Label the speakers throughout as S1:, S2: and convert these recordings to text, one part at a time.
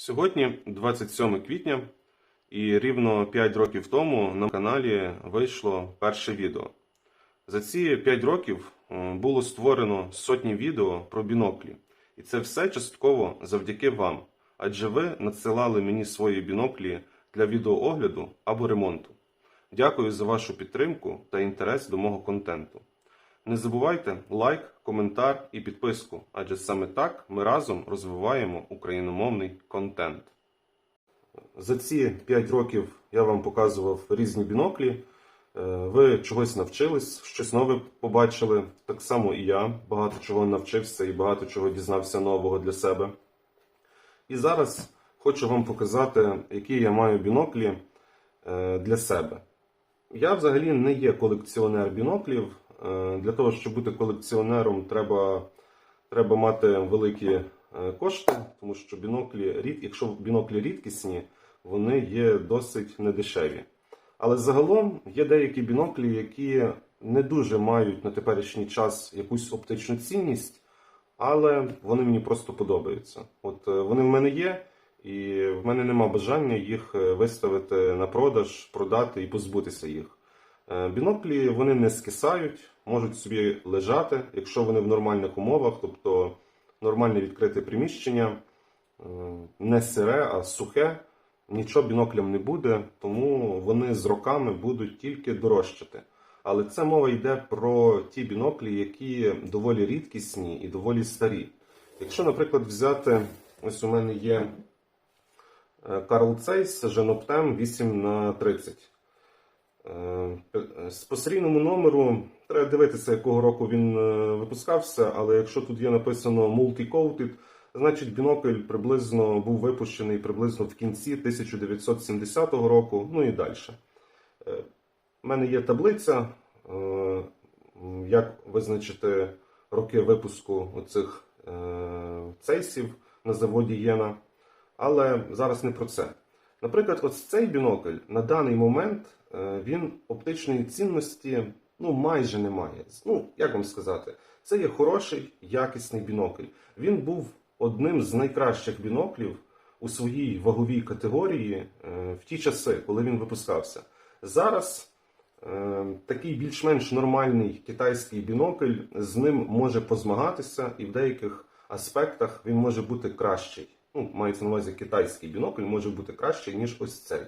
S1: Сьогодні 27 квітня, і рівно 5 років тому на каналі вийшло перше відео. За ці 5 років е, було створено сотні відео про біноклі, і це все частково завдяки вам, адже ви надсилали мені свої біноклі для відеоогляду або ремонту. Дякую за вашу підтримку та інтерес до мого контенту. Не забувайте лайк, коментар і підписку, адже саме так ми разом розвиваємо україномовний контент. За ці 5 років я вам показував різні біноклі. Е, Ви чогось навчились, щось нове побачили. Так само і я багато чого навчився і багато чого дізнався нового для себе. І зараз хочу вам показати, які я маю біноклі е, для себе. Я взагалі не є колекціонер біноклів. Е, Для того, щоб бути колекціонером, треба, треба мати великі е, кошти, тому що біноклі, якщо біноклі рідкісні, вони є досить недешеві. Але загалом є деякі біноклі, які не дуже мають на теперішній час якусь оптичну цінність, але вони мені просто подобаються. От е, вони в мене є, і в мене нема бажання їх виставити на продаж, продати і позбутися їх. Біноклі вони не скисають, можуть собі лежати, якщо вони в нормальних умовах, тобто нормальне відкрите приміщення, е, не сире, а сухе, нічого біноклям не буде, тому вони з роками будуть тільки дорожчати. Але це мова йде про ті біноклі, які доволі рідкісні і доволі старі. Якщо, наприклад, взяти, ось у мене є е, Карл Цейс Женоптем 8 на 30 Е, по серійному номеру треба дивитися, якого року він е, випускався, але якщо тут є написано Multi-Coated, значить бінокль приблизно був випущений приблизно в кінці 1970 року, ну і далі. У мене є таблиця, е, як визначити роки випуску оцих е, цейсів на заводі Єна, але зараз не про це. Наприклад, ось цей бінокль на даний момент е, він оптичної цінності ну, майже не має. Ну, як вам сказати, це є хороший, якісний бінокль. Він був одним з найкращих біноклів у своїй ваговій категорії е, в ті часи, коли він випускався. Зараз е, такий більш-менш нормальний китайський бінокль з ним може позмагатися, і в деяких аспектах він може бути кращий ну, мається на увазі китайський бінокль, може бути кращий, ніж ось цей.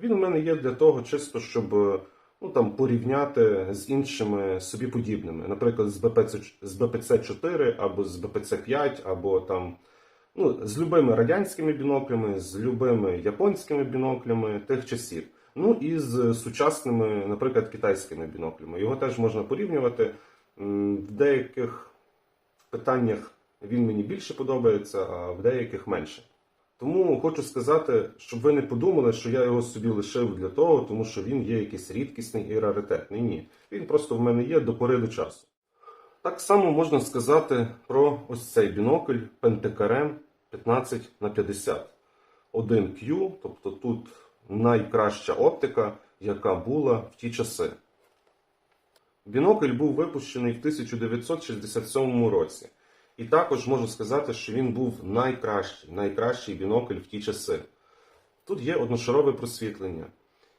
S1: Він у мене є для того, чисто, щоб е, ну, там, порівняти з іншими собі подібними, наприклад, з БПЦ, з БПЦ-4 або з БПЦ-5, або там, ну, з любими радянськими біноклями, з любими японськими біноклями тих часів. Ну і з сучасними, наприклад, китайськими біноклями. Його теж можна порівнювати. В деяких питаннях він мені більше подобається, а в деяких менше. Тому хочу сказати, щоб ви не подумали, що я його собі лишив для того, тому що він є якийсь рідкісний і раритетний. Ні. Він просто в мене є до пори до часу. Так само можна сказати про ось цей бінокль Pentacarem 15 на 50 1Q, тобто тут найкраща оптика, яка була в ті часи. Бінокль був випущений в 1967 році. І також можу сказати, що він був найкращий, найкращий бінокль в ті часи. Тут є одношарове просвітлення.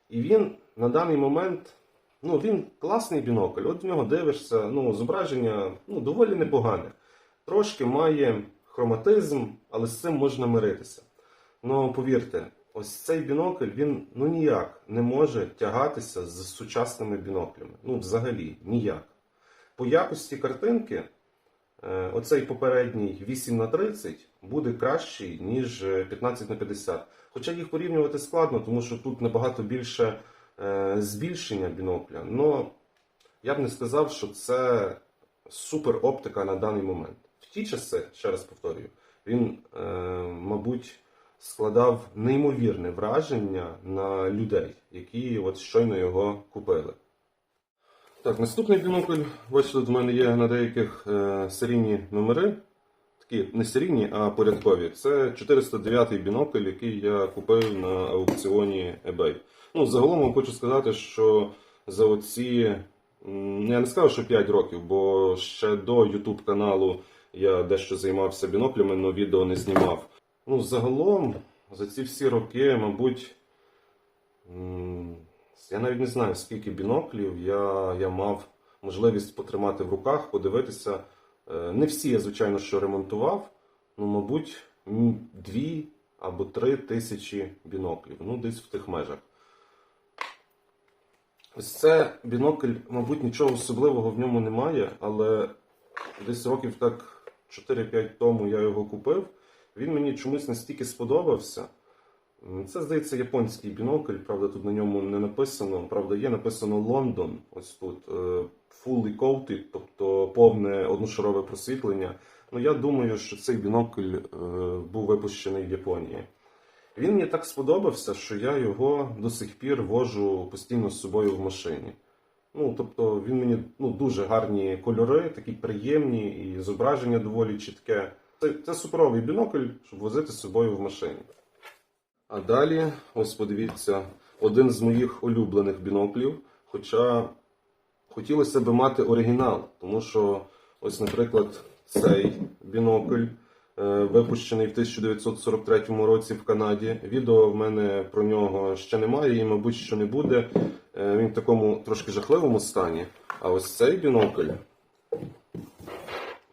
S1: І він на даний момент, ну, він класний бінокль. От в нього дивишся, ну, зображення ну, доволі непогане. Трошки має хроматизм, але з цим можна миритися. Ну, повірте, ось цей бінокль він ну ніяк не може тягатися з сучасними біноклями. Ну, взагалі, ніяк. По якості картинки. Е, Оцей попередній 8 на 30 буде кращий, ніж е, 15 на 50. Хоча їх порівнювати складно, тому що тут набагато більше е, збільшення бінокля. Но я б не сказав, що це супер оптика на даний момент. В ті часи, ще раз повторюю, він, е, мабуть, складав неймовірне враження на людей, які от щойно його купили. Так, наступний бінокль, бачите, в мене є на деяких е, серійні номери. Такі не серійні, а порядкові. Це 409 бінокль, який я купив на аукціоні eBay. Ну, загалом хочу сказати, що за оці, я не скажу, що 5 років, бо ще до YouTube каналу я дещо займався біноклями, але відео не знімав. Ну, загалом, за ці всі роки, мабуть, я навіть не знаю, скільки біноклів я, я мав можливість потримати в руках, подивитися. Е, Не всі я, звичайно, що ремонтував, ну, мабуть, дві або три тисячі біноклів. Ну, десь в тих межах. Ось це бінокль, мабуть, нічого особливого в ньому немає, але десь років так 4-5 тому я його купив. Він мені чомусь настільки сподобався. Це, здається, японський бінокль, правда, тут на ньому не написано. Правда, є написано Лондон. Ось тут е, fully coated, тобто повне одношарове просвітлення. Ну, я думаю, що цей бінокль е, був випущений в Японії. Він мені так сподобався, що я його до сих пір вожу постійно з собою в машині. Ну, тобто він мені ну, дуже гарні кольори, такі приємні, і зображення доволі чітке. Це, це суперовий бінокль, щоб возити з собою в машині. А далі, ось подивіться, один з моїх улюблених біноклів. Хоча хотілося б мати оригінал, тому що, ось, наприклад, цей бінокль, е, випущений в 1943 році в Канаді. Відео в мене про нього ще немає і, мабуть, що не буде. Е, Він в такому трошки жахливому стані. А ось цей бінокль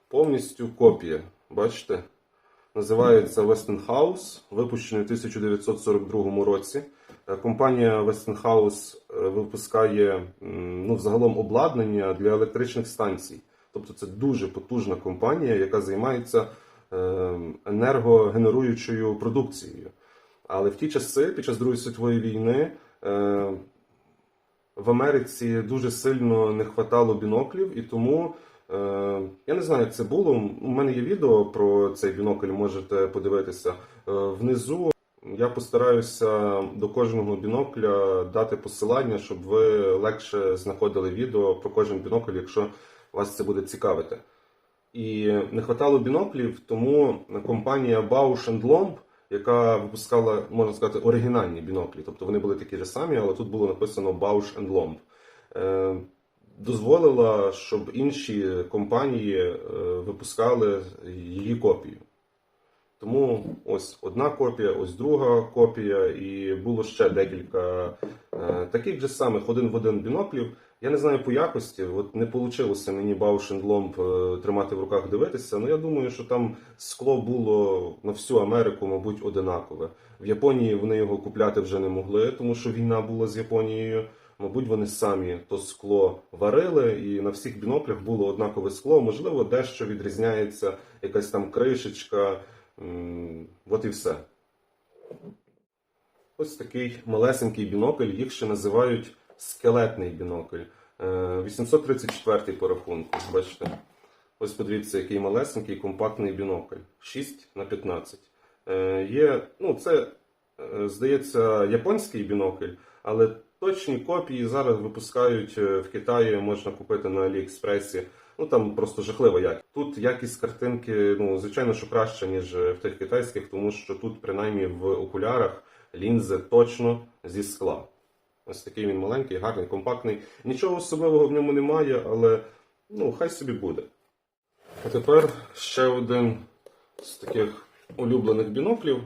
S1: повністю копія. Бачите? Називається Westinghouse, випущений у 1942 році. Е, Компанія Westinghouse е, випускає ну, взагалом обладнання для електричних станцій. Тобто це дуже потужна компанія, яка займається е, енергогенеруючою продукцією. Але в ті часи, під час Другої світової війни, в Америці дуже сильно не хватало біноклів, і тому я не знаю, як це було. У мене є відео про цей бінокль, можете подивитися. Е, внизу я постараюся до кожного бінокля дати посилання, щоб ви легше знаходили відео про кожен бінокль, якщо вас це буде цікавити. І не хватало біноклів, тому компанія Bausch Lomb, яка випускала, можна сказати, оригінальні біноклі, тобто вони були такі ж самі, але тут було написано Bausch Lomb, е, дозволила, щоб інші компанії е, випускали її копію. Тому ось одна копія, ось друга копія, і було ще декілька е, таких же самих один в один біноклів. Я не знаю по якості, от не вийшло мені Lomb е, тримати в руках дивитися. Ну я думаю, що там скло було на всю Америку, мабуть, одинакове. В Японії вони його купляти вже не могли, тому що війна була з Японією. Мабуть, вони самі то скло варили, і на всіх біноклях було однакове скло. Можливо, дещо відрізняється якась там кришечка. От і все. Ось такий малесенький бінокль, їх ще називають скелетний бінокль. Е, 834 по рахунку. Бачите? Ось подивіться, який малесенький компактний бінокль. 6 на 15. Е, Є, ну, це, е, здається, японський бінокль, але точні копії зараз випускають е, в Китаї, можна купити на Аліекспресі. Ну там просто жахлива якість. Тут якість картинки, ну звичайно, що краще, ніж в тих китайських, тому що тут, принаймні, в окулярах лінзи точно зі скла. Ось такий він маленький, гарний, компактний. Нічого особливого в ньому немає, але ну, хай собі буде. А тепер ще один з таких улюблених біноклів.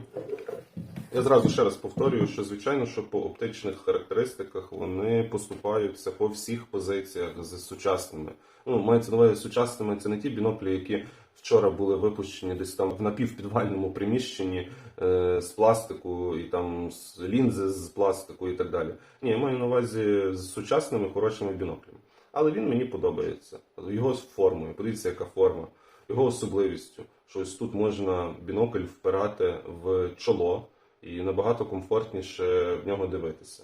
S1: Я зразу ще раз повторюю, що звичайно, що по оптичних характеристиках вони поступаються по всіх позиціях з сучасними. Ну, мається на увазі сучасними це не ті біноклі, які вчора були випущені десь там в напівпідвальному приміщенні е, з пластику і там з лінзи з пластику і так далі. Ні, я маю на увазі з сучасними хорошими біноклями. Але він мені подобається. Його формою. Подивіться, яка форма, його особливістю. Що ось тут можна бінокль впирати в чоло і набагато комфортніше в нього дивитися.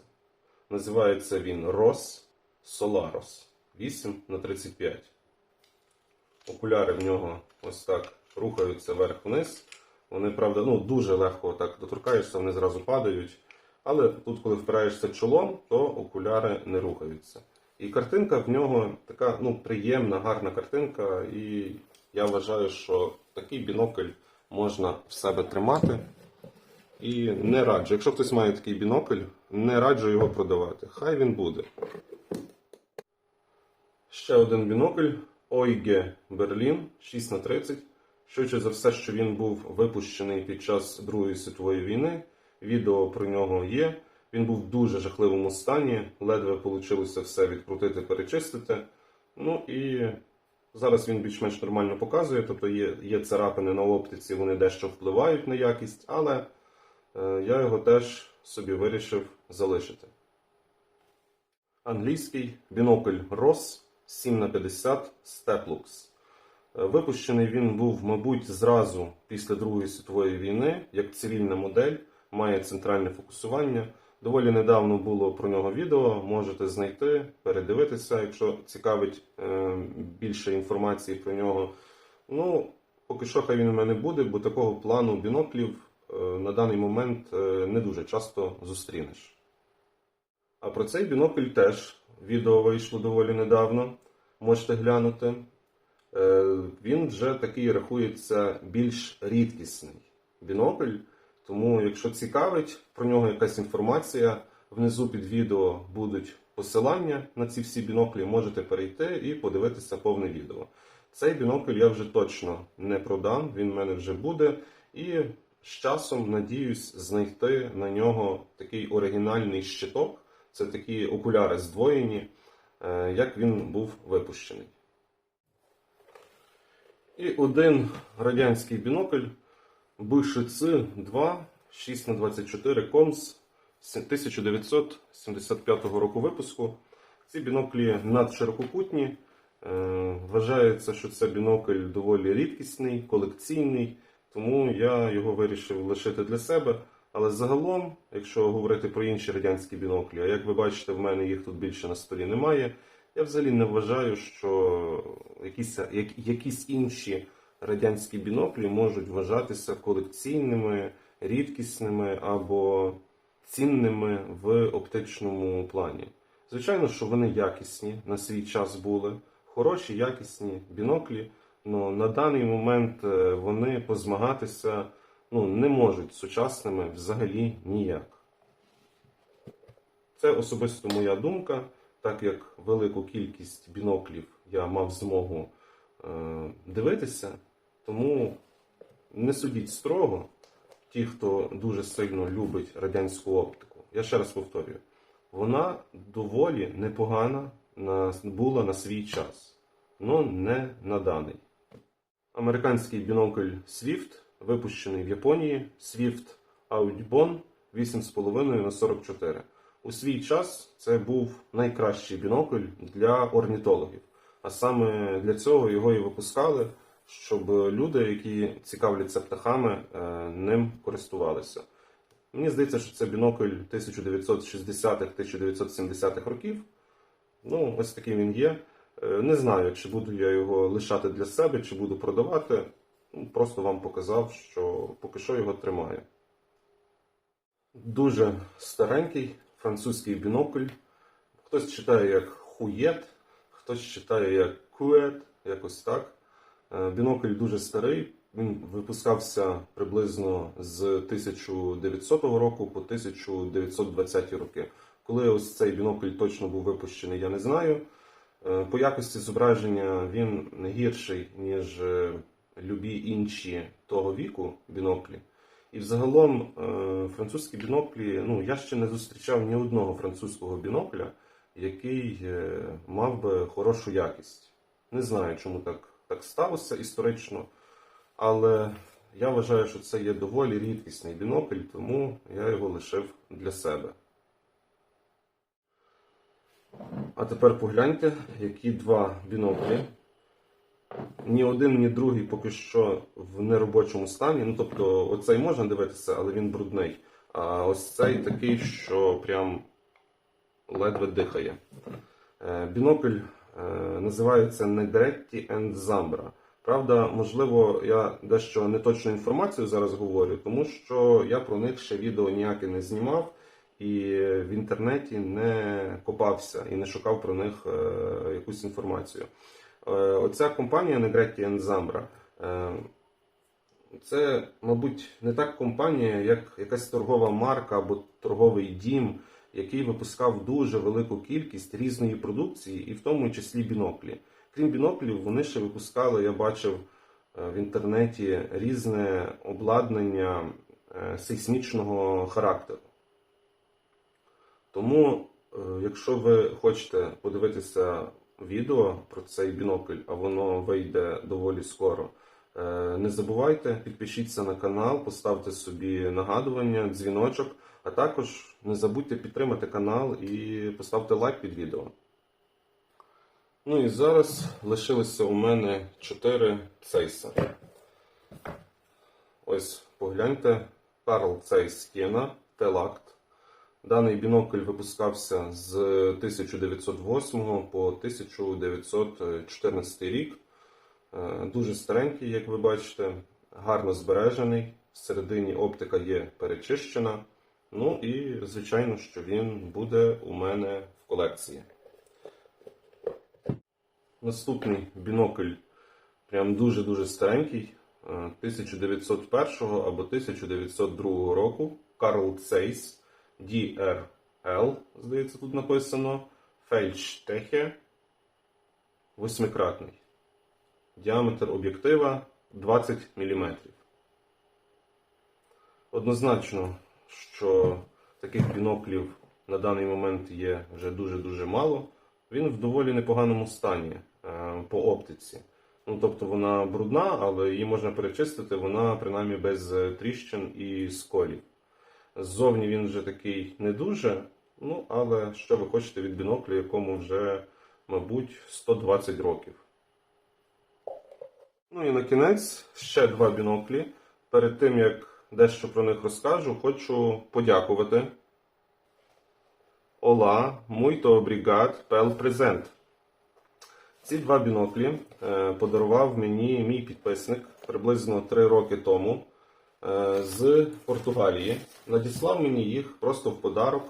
S1: Називається він ROS Solaros 8 на 35. Окуляри в нього ось так рухаються вверх-вниз. Вони, правда, ну, дуже легко так доторкаєшся, вони зразу падають. Але тут, коли впираєшся чолом, то окуляри не рухаються. І картинка в нього така ну, приємна, гарна картинка. І я вважаю, що такий бінокль можна в себе тримати. І не раджу. Якщо хтось має такий бінокль, не раджу його продавати. Хай він буде. Ще один бінокль OIG Berlin 6 на 30 Швидше за все, що він був випущений під час Другої світової війни. Відео про нього є. Він був в дуже жахливому стані, ледве вийшло все відкрутити, перечистити. Ну і зараз він більш-менш нормально показує, тобто є, є царапини на оптиці, вони дещо впливають на якість, але я його теж собі вирішив залишити. Англійський бінокль Ross 7х50 Steplux. Е, Випущений він був, мабуть, зразу після Другої світової війни, як цивільна модель, має центральне фокусування. Доволі недавно було про нього відео, можете знайти, передивитися, якщо цікавить е, більше інформації про нього. Ну, поки що хай він у мене буде, бо такого плану біноклів е, на даний момент е, не дуже часто зустрінеш. А про цей бінокль теж відео вийшло доволі недавно. Можете глянути. Е, Він вже такий рахується більш рідкісний бінокль. Тому, якщо цікавить про нього якась інформація, внизу під відео будуть посилання на ці всі біноклі, можете перейти і подивитися повне відео. Цей бінокль я вже точно не продам, він в мене вже буде. І з часом надіюсь знайти на нього такий оригінальний щиток. Це такі окуляри здвоєні, е, як він був випущений. І один радянський бінокль БШЦ 2 6х24 Комс 1975 року випуску. Ці біноклі надширококутні. Е, Вважається, що це бінокль доволі рідкісний, колекційний, тому я його вирішив лишити для себе. Але загалом, якщо говорити про інші радянські біноклі, а як ви бачите, в мене їх тут більше на столі немає. Я взагалі не вважаю, що якісь, як- якісь інші радянські біноклі можуть вважатися колекційними, рідкісними або цінними в оптичному плані. Звичайно, що вони якісні на свій час були, хороші, якісні біноклі, але на даний момент е, вони позмагатися ну, не можуть сучасними взагалі ніяк. Це особисто моя думка, так як велику кількість біноклів я мав змогу е, дивитися, тому не судіть строго ті, хто дуже сильно любить радянську оптику. Я ще раз повторюю, вона доволі непогана на, була на свій час, але не на даний. Американський бінокль Swift, випущений в Японії, Swift Audubon 8,5 на 44. У свій час це був найкращий бінокль для орнітологів. А саме для цього його і випускали, щоб люди, які цікавляться птахами, е, ним користувалися. Мені здається, що це бінокль 1960-1970-х років. Ну, ось такий він є. Е, Не знаю, чи буду я його лишати для себе, чи буду продавати. Ну, Просто вам показав, що поки що його тримаю. Дуже старенький французький бінокль. Хтось читає як хуєт, хтось читає як кует, якось так. Е, Бінокль дуже старий. Він випускався приблизно з 1900 року по 1920 роки. Коли ось цей бінокль точно був випущений, я не знаю. Е, По якості зображення він не гірший, ніж е, любі інші того віку біноклі. І взагалом е, французькі біноклі, ну я ще не зустрічав ні одного французького бінокля, який мав би хорошу якість. Не знаю, чому так, так сталося історично, але я вважаю, що це є доволі рідкісний бінокль, тому я його лишив для себе. А тепер погляньте, які два біноклі. Ні один, ні другий поки що в неробочому стані. Ну, тобто, оцей можна дивитися, але він брудний. А ось цей такий, що прям ледве дихає. Е, Бінокль е, називається Negretti and Zambra. Правда, можливо, я дещо неточну інформацію зараз говорю, тому що я про них ще відео ніяке не знімав і в інтернеті не копався і не шукав про них е, якусь інформацію. Е, Оця компанія Negretti Zambra е, це, мабуть, не так компанія, як якась торгова марка або торговий дім, який випускав дуже велику кількість різної продукції, і в тому числі біноклі. Крім біноклів, вони ще випускали, я бачив, в інтернеті різне обладнання сейсмічного характеру. Тому, е, якщо ви хочете подивитися відео про цей бінокль, а воно вийде доволі скоро, е, не забувайте, підпишіться на канал, поставте собі нагадування, дзвіночок, а також не забудьте підтримати канал і поставте лайк під відео. Ну і зараз лишилося у мене 4 цейса. Ось погляньте, Карл Цейс Кєна, Телакт. Даний бінокль випускався з 1908 по 1914 рік. Е, Дуже старенький, як ви бачите, гарно збережений. Всередині оптика є перечищена. Ну і, звичайно, що він буде у мене в колекції. Наступний бінокль прям дуже-дуже старенький, е, 1901 або 1902 року. Карл Цейс DRL, здається, тут написано. Фельдштехе. Восьмикратний. Діаметр об'єктива 20 мм. Однозначно, що таких біноклів на даний момент є вже дуже-дуже мало. Він в доволі непоганому стані е, по оптиці. Ну, тобто вона брудна, але її можна перечистити, вона принаймні без е, тріщин і сколів. Ззовні він вже такий не дуже, ну, але що ви хочете від бінокля, якому вже, мабуть, 120 років. Ну і на кінець ще два біноклі. Перед тим як дещо про них розкажу, хочу подякувати. Ола, muito obrigado pel present. Ці два біноклі е, подарував мені мій підписник приблизно 3 роки тому з Португалії. Надіслав мені їх просто в подарок.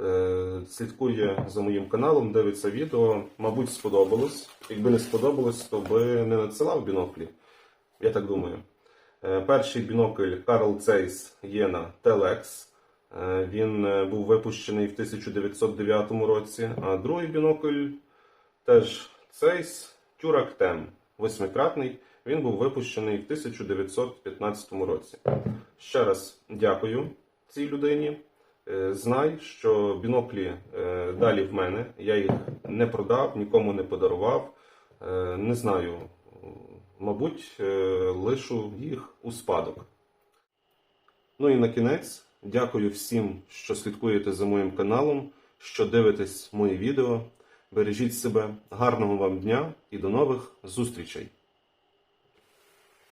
S1: Е, слідкує за моїм каналом, дивиться відео. Мабуть, сподобалось. Якби не сподобалось, то би не надсилав біноклі. Я так думаю. Е, Перший бінокль Carl Zeiss Єна Telex. Е, Він е, був випущений в 1909 році, а другий бінокль теж Turak Tem, восьмикратний. Він був випущений в 1915 році. Ще раз дякую цій людині. Е, Знай, що біноклі е, далі в мене. Я їх не продав, нікому не подарував. Е, Не знаю, мабуть, лишу їх у спадок. Ну і на кінець, дякую всім, що слідкуєте за моїм каналом, що дивитесь мої відео. Бережіть себе, гарного вам дня і до нових зустрічей!